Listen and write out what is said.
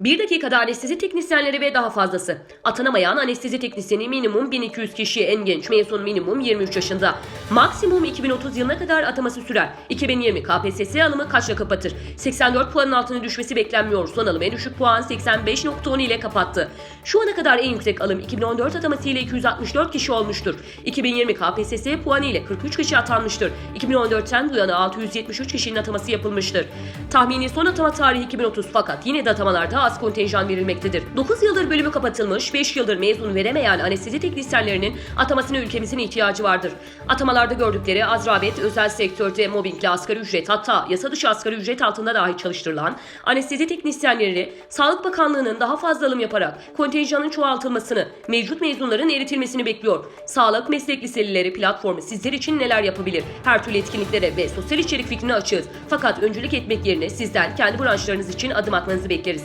1 dakikada anestezi teknisyenleri ve daha fazlası. Atanamayan anestezi teknisyeni minimum 1200 kişi, en genç mezun minimum 23 yaşında. Maksimum 2030 yılına kadar ataması sürer. 2020 KPSS alımı kaçla kapatır? 84 puanın altına düşmesi beklenmiyor. Son alım en düşük puan 85.10 ile kapattı. Şu ana kadar en yüksek alım 2014 ataması ile 264 kişi olmuştur. 2020 KPSS puanı ile 43 kişi atanmıştır. 2014'ten bu yana 673 kişinin ataması yapılmıştır. Tahmini son atama tarihi 2030 fakat yine de atamalarda az kontenjan verilmektedir. 9 yıldır bölümü kapatılmış, 5 yıldır mezun veremeyen anestezi teknisyenlerinin atamasına ülkemizin ihtiyacı vardır. Atamalarda gördükleri az rağbet özel sektörde mobbingle asgari ücret hatta yasa dışı asgari ücret altında dahi çalıştırılan anestezi teknisyenleri Sağlık Bakanlığı'nın daha fazla alım yaparak kontenjanın çoğaltılmasını, mevcut mezunların eritilmesini bekliyor. Sağlık Meslek Liseleri platformu sizler için neler yapabilir? Her türlü etkinliklere ve sosyal içerik fikrine açığız. Fakat öncülük etmek yerine sizden kendi branşlarınız için adım atmanızı bekleriz.